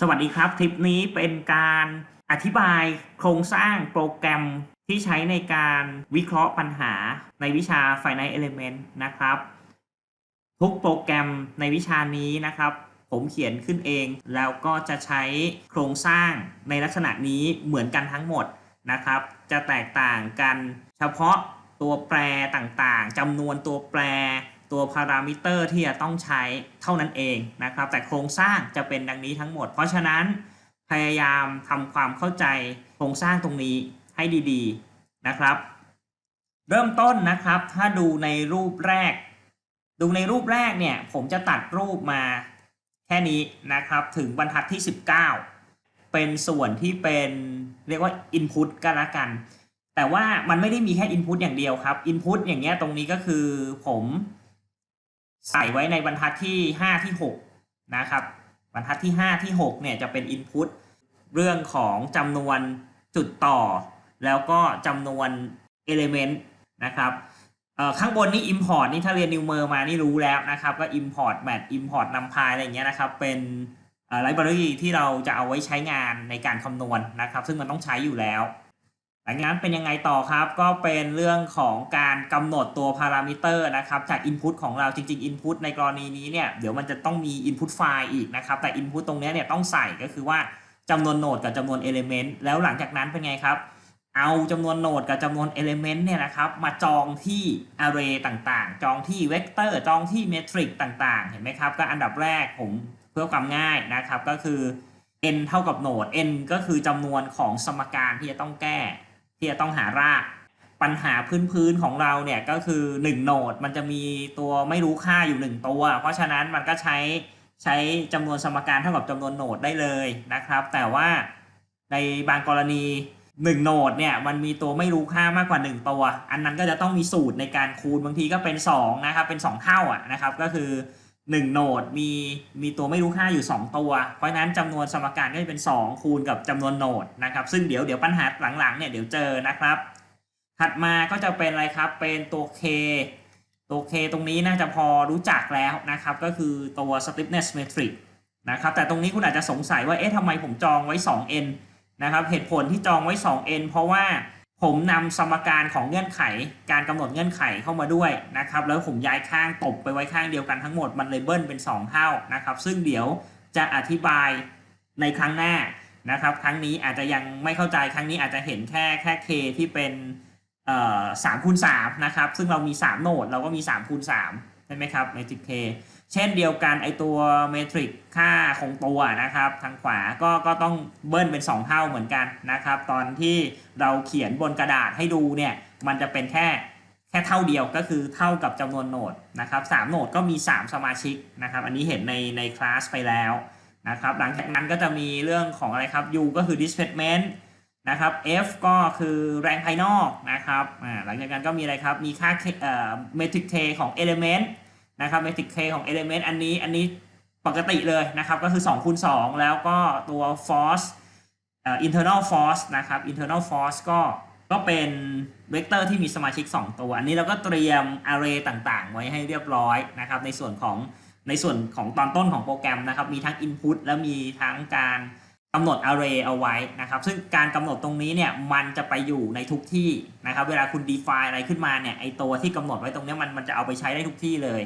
สวัสดีครับ คลิปนี้เป็นการอธิบายโครงสร้างโปรแกรมที่ใช้ในการวิเคราะห์ปัญหาในวิชา Finite Element นะครับ ทุกโปรแกรมในวิชานี้นะครับ ผมเขียนขึ้นเอง แล้วก็จะใช้โครงสร้างในลักษณะนี้เหมือนกันทั้งหมดนะครับ จะแตกต่างกันเฉพาะตัวแปรต่างๆจำนวนตัวแปร ตัวพารามิเตอร์ที่จะต้องใช้เท่านั้นเองนะครับ แต่โครงสร้างจะเป็นดังนี้ทั้งหมด เพราะฉะนั้นพยายามทำความเข้าใจโครงสร้างตรงนี้ให้ดีๆนะครับ เริ่มต้นนะครับ ถ้าดูในรูปแรก ดูในรูปแรกเนี่ยผมจะตัดรูปมาแค่นี้นะครับถึงบรรทัดที่ 19 เป็นส่วนที่เป็นเรียกว่า Input ก็แล้วกัน แต่ว่ามันไม่ได้มีแค่ Input อย่างเดียวครับ Input อย่างเงี้ยตรงนี้ก็คือผม ใส่ไว้ในบรรทัดที่5ที่6นะครับบรรทัดที่ 5 ที่6เนี่ยจะเป็น Input เรื่องของจำนวนจุดต่อ แล้วก็จำนวน Element นะครับข้างบนนี่ import นี่ถ้าเรียนนิวเมอร์มานี่รู้แล้วนะครับ ก็ import mat import numpy อะไรอย่างเงี้ยนะครับ เป็นเอ่อ library ที่เราจะเอาไว้ใช้งานในการคำนวณนะครับ ซึ่งมันต้องใช้อยู่แล้ว หลังจากนั้นเป็นยังไงต่อครับ ก็เป็นเรื่องของการกำหนดตัวพารามิเตอร์นะครับ จาก input ของเราจริง ๆ input ในกรณีนี้เนี่ยเดี๋ยวมันจะต้องมี input file อีกนะครับ แต่ input ตรงนี้เนี่ยต้องใส่ก็คือว่าจำนวนโนดกับจำนวน element แล้วหลังจากนั้นเป็นไงครับ เอาจำนวนโนดกับจำนวน element เนี่ยนะครับ มาจองที่ array ต่างๆ จองที่ vector จองที่ matrix ต่างๆ เห็นไหมครับ ก็อันดับแรกผมเพื่อความง่ายนะครับก็คือ n เท่ากับโนด n ก็คือจำนวนของสมการที่จะต้องแก้ ที่จะต้องหาราก ปัญหาพื้นๆของเราเนี่ยก็คือ 1 โนดมันจะมีตัวไม่รู้ค่าอยู่ 1 ตัว เพราะฉะนั้นมันก็ใช้ใช้จำนวนสมการเท่ากับจำนวนโนดได้เลยนะครับ แต่ว่าในบางกรณี1โนดเนี่ยมันมีตัวไม่รู้ค่ามากกว่า 1 ตัว อันนั้นก็จะต้องมีสูตรในการคูณบางทีก็เป็น2นะครับเป็น 2 เท่าอะนะครับก็คือ 1โนดมีมีตัวไม่รู้ค่าอยู่ 2 ตัว เพราะนั้นจำนวนสมการก็จะเป็น 2 คูณกับจำนวนโนดนะครับ ซึ่งเดี๋ยวเดี๋ยวปัญหาหลังๆเนี่ยเดี๋ยวเจอนะครับ ถัดมาก็จะเป็นอะไรครับ เป็นตัว k ตัว k ตรงนี้น่าจะพอรู้จักแล้วนะครับ ก็คือตัว stiffness metric นะครับ แต่ตรงนี้คุณอาจจะสงสัยว่าเอ๊ะทำไมผมจองไว้ 2n นะครับ เหตุผลที่จองไว้ 2n เพราะว่า ผมนำสมการของเงื่อนไข การกำหนดเงื่อนไขเข้ามาด้วยนะครับ แล้วผมย้ายข้างตบไปไว้ข้างเดียวกันทั้งหมดมันเลยเบิ้ลเป็น 2 เท่านะครับ ซึ่งเดี๋ยวจะอธิบายในครั้งหน้านะครับ ครั้งนี้อาจจะยังไม่เข้าใจครั้งนี้อาจจะเห็นแค่แค่ k ที่เป็นเอ่อสามคูณสามนะครับ ซึ่งเรามี 3โหนดเราก็มี3คูณ3ใช่ไหมครับเมทริก k เช่นเดียวกันไอตัวเมทริกค่าคงตัวนะครับ ทางขวาก็ก็ต้องเบิ้ลเป็น 2 เท่าเหมือนกันนะครับ ตอนที่เราเขียนบนกระดาษให้ดูเนี่ย มันจะเป็นแค่แค่เท่าเดียวก็คือเท่ากับจำนวนโหนดนะครับสามโหนดก็มี 3 สมาชิกนะครับ อันนี้เห็นในในคลาสไปแล้วนะครับ หลังจากนั้นก็จะมีเรื่องของอะไรครับ u ก็คือ displacement นะครับ F ก็คือแรงภายนอกนะครับ หลังจากนั้นก็มีอะไรครับ มีค่าเอ่อ metric K ของ element นะครับ metric K ของ element อันนี้อันนี้ปกติเลยนะครับก็คือ2คูณ2แล้วก็ตัว force อ่อ internal force นะครับ internal force ก็ก็เป็นเวกเตอร์ที่มีสมาชิก 2 ตัว อันนี้เราก็เตรียม array ต่างๆ ไว้ให้เรียบร้อยนะครับในส่วนของในส่วนของตอนต้นของโปรแกรมนะครับมีทั้ง input และมีทั้งการกำหนด array เอาไว้นะครับ ซึ่งการกำหนดตรงนี้เนี่ยมันจะไปอยู่ในทุกที่นะครับ เวลาคุณ define อะไรขึ้นมาเนี่ยไอตัวที่กำหนดไว้ตรงนี้มันมันจะเอาไปใช้ได้ทุกที่เลย